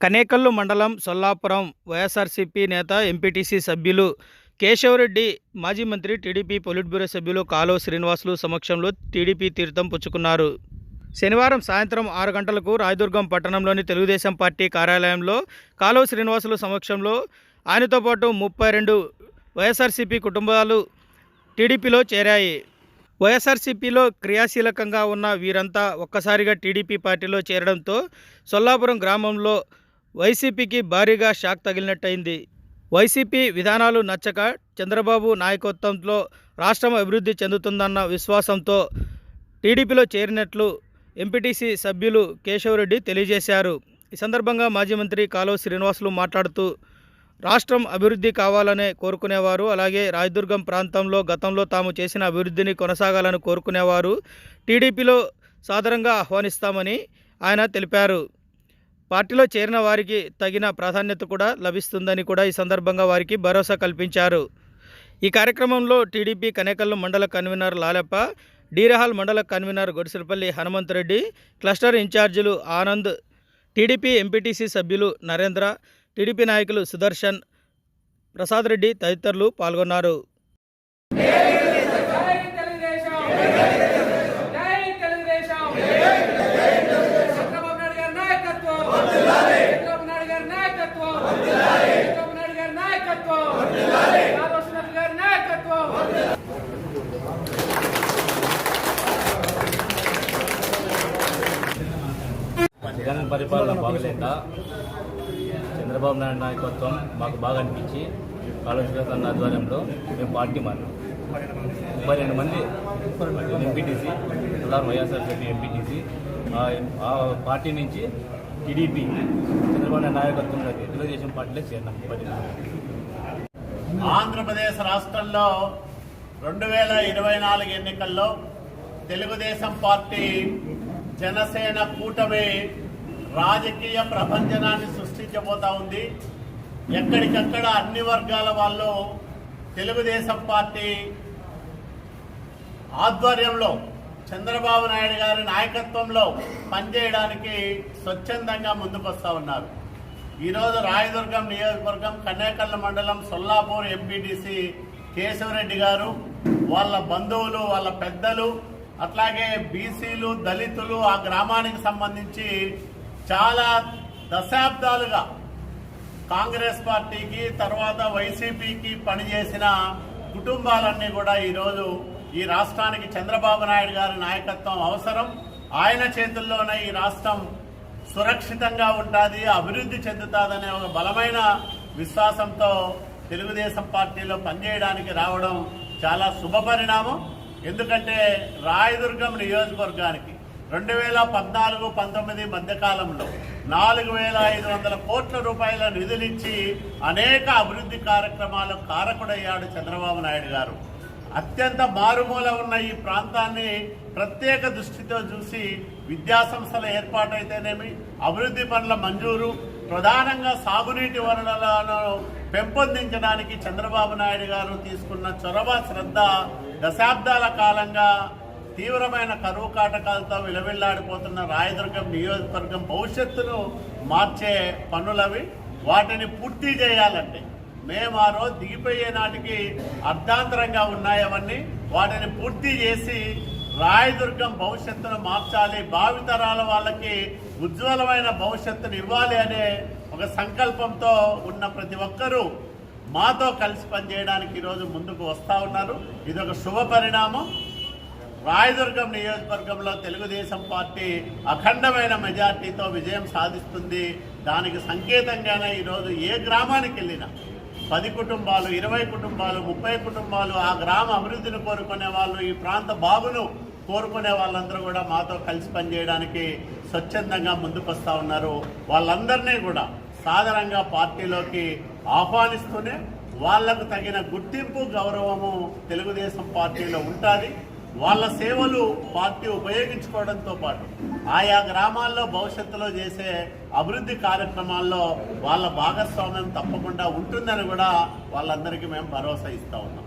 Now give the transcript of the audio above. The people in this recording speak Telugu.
కనేకల్లు మండలం సొల్లాపురం వైఎస్ఆర్సీపీ నేత ఎంపీటీసీ సభ్యులు కేశవరెడ్డి మాజీ మంత్రి టీడీపీ పొలిట్ బ్యూరో సభ్యులు కాలువ శ్రీనివాసులు సమక్షంలో టీడీపీ తీర్థం పుచ్చుకున్నారు. శనివారం సాయంత్రం ఆరు గంటలకు రాయదుర్గం పట్టణంలోని తెలుగుదేశం పార్టీ కార్యాలయంలో కాలువ శ్రీనివాసులు సమక్షంలో ఆయనతో పాటు ముప్పై రెండు వైఎస్ఆర్సీపీ కుటుంబాలు టీడీపీలో చేరాయి. వైఎస్ఆర్సీపీలో క్రియాశీలకంగా ఉన్న వీరంతా ఒక్కసారిగా టీడీపీ పార్టీలో చేరడంతో సొల్లాపురం గ్రామంలో వైసీపీకి భారీగా షాక్ తగిలినట్టయింది. వైసీపీ విధానాలు నచ్చక చంద్రబాబు నాయకత్వంలో రాష్ట్రం అభివృద్ధి చెందుతుందన్న విశ్వాసంతో టీడీపీలో చేరినట్లు ఎంపీటీసీ సభ్యులు కేశవరెడ్డి తెలియజేశారు. ఈ సందర్భంగా మాజీ మంత్రి కాలువ శ్రీనివాసులు మాట్లాడుతూ రాష్ట్రం అభివృద్ధి కావాలనే కోరుకునేవారు అలాగే రాయదుర్గం ప్రాంతంలో గతంలో తాము చేసిన అభివృద్ధిని కొనసాగాలని కోరుకునేవారు. టీడీపీలో సాధారణంగా ఆహ్వానిస్తామని ఆయన తెలిపారు. పార్టీలో చేరిన వారికి తగిన ప్రాధాన్యత కూడా లభిస్తుందని కూడా ఈ సందర్భంగా వారికి భరోసా కల్పించారు. ఈ కార్యక్రమంలో టీడీపీ కనేకల్లు మండల కన్వీనర్ లాలెప్ప డీరహాల్ మండల కన్వీనర్ గొడిసిరపల్లి హనుమంతరెడ్డి క్లస్టర్ ఇన్ఛార్జీలు ఆనంద్ టీడీపీ ఎంపీటీసీ సభ్యులు నరేంద్ర టీడీపీ నాయకులు సుదర్శన్ ప్రసాద్ రెడ్డి తదితరులు పాల్గొన్నారు జై తెలుగుదేశం జై తెలుగుదేశం చంద్రబాబు నాయుడు గారి నాయకత్వం చంద్రబాబు నాయుడు గారి నాయకత్వం చంద్రబాబు నాయుడు గారి నాయకత్వం రామకృష్ణ గారి నాయకత్వం జగన్ పరిపాలన బాగలేక చంద్రబాబు నాయుడు నాయకత్వం మాకు బాగా అనిపించి కాళేశ్వర అన్న ఆధ్వర్యంలో మేము పార్టీ మారినాం. ముప్పై రెండు మంది ఎంపీటీసీ అలాగే వైఎస్ఆర్సీపీ ఎంపీటీసీ ఆ పార్టీ నుంచి టీడీపీ చంద్రబాబు నాయుడు నాయకత్వంలో తెలుగుదేశం పార్టీలో చేరినాం ముప్పై ఆంధ్రప్రదేశ్ రాష్ట్రంలో రెండు వేల ఇరవై నాలుగు ఎన్నికల్లో తెలుగుదేశం పార్టీ జనసేన కూటమి రాజకీయ ప్రపంచనాన్ని సృష్టించబోతా ఉంది. ఎక్కడికక్కడ అన్ని వర్గాల వాళ్ళు తెలుగుదేశం పార్టీ ఆధ్వర్యంలో చంద్రబాబు నాయుడు గారి నాయకత్వంలో పనిచేయడానికి స్వచ్ఛందంగా ముందుకొస్తా ఉన్నారు. ఈరోజు రాయదుర్గం నియోజకవర్గం కన్యాకల్ల మండలం సొల్లాపూర్ ఎంపీటీసీ కేశవరెడ్డి గారు వాళ్ళ బంధువులు వాళ్ళ పెద్దలు అట్లాగే బీసీలు దళితులు ఆ గ్రామానికి సంబంధించి చాలా దశాబ్దాలుగా కాంగ్రెస్ పార్టీకి తర్వాత వైసీపీకి పనిచేసిన కుటుంబాలన్నీ కూడా ఈరోజు ఈ రాష్ట్రానికి చంద్రబాబు నాయుడు గారి నాయకత్వం అవసరం. ఆయన చేతుల్లోనే ఈ రాష్ట్రం సురక్షితంగా ఉంటుంది అభివృద్ధి చెందుతుందనే ఒక బలమైన విశ్వాసంతో తెలుగుదేశం పార్టీలో పనిచేయడానికి రావడం చాలా శుభ పరిణామం ఎందుకంటే రాయదుర్గం నియోజకవర్గానికి రెండు వేల పద్నాలుగు పంతొమ్మిది మధ్యకాలంలో నాలుగు వేల ఐదు వందల కోట్ల రూపాయల నిధులిచ్చి అనేక అభివృద్ధి కార్యక్రమాలకు కారకుడయ్యాడు చంద్రబాబు నాయుడు గారు. అత్యంత మారుమూల ఉన్న ఈ ప్రాంతాన్ని ప్రత్యేక దృష్టితో చూసి విద్యాసంస్థల ఏర్పాటైతేనేమి అభివృద్ధి పనుల మంజూరు ప్రధానంగా సాగునీటి వనరులను పెంపొందించడానికి చంద్రబాబు నాయుడు గారు తీసుకున్న చొరవ శ్రద్ధ దశాబ్దాల కాలంగా తీవ్రమైన కరువు కాటకాలతో విలవిల్లాడిపోతున్న రాయదుర్గం నియోజకవర్గం భవిష్యత్తును మార్చే పనులవి వాటిని పూర్తి చేయాలంటే మేము ఆ రోజు దిగిపోయే నాటికి అర్ధాంతరంగా ఉన్నాయి అవన్నీ వాటిని పూర్తి చేసి రాయదుర్గం భవిష్యత్తును మార్చాలి భావితరాల వాళ్ళకి ఉజ్వలమైన భవిష్యత్తును ఇవ్వాలి అనే ఒక సంకల్పంతో ఉన్న ప్రతి ఒక్కరూ మాతో కలిసి పనిచేయడానికి ఈరోజు ముందుకు వస్తూ ఉన్నారు. ఇది ఒక శుభ పరిణామం రాయదుర్గం నియోజకవర్గంలో తెలుగుదేశం పార్టీ అఖండమైన మెజార్టీతో విజయం సాధిస్తుంది. దానికి సంకేతంగానే ఈరోజు ఏ గ్రామానికి వెళ్ళినా పది కుటుంబాలు ఇరవై కుటుంబాలు ముప్పై కుటుంబాలు ఆ గ్రామ అభివృద్ధిని కోరుకునే వాళ్ళు ఈ ప్రాంత బాగును కోరుకునే వాళ్ళందరూ కూడా మాతో కలిసి పనిచేయడానికి స్వచ్ఛందంగా ముందుకొస్తా ఉన్నారు. వాళ్ళందరినీ కూడా సాధారణంగా పార్టీలోకి ఆహ్వానిస్తూనే వాళ్ళకు తగిన గుర్తింపు గౌరవము తెలుగుదేశం పార్టీలో ఉంటుంది. వాళ్ళ సేవలు పార్టీ ఉపయోగించుకోవడంతో పాటు ఆయా గ్రామాల్లో భవిష్యత్తులో చేసే అభివృద్ధి కార్యక్రమాల్లో వాళ్ళ భాగస్వామ్యం తప్పకుండా ఉంటుందని కూడా వాళ్ళందరికీ మేము భరోసా ఇస్తూ ఉన్నాం.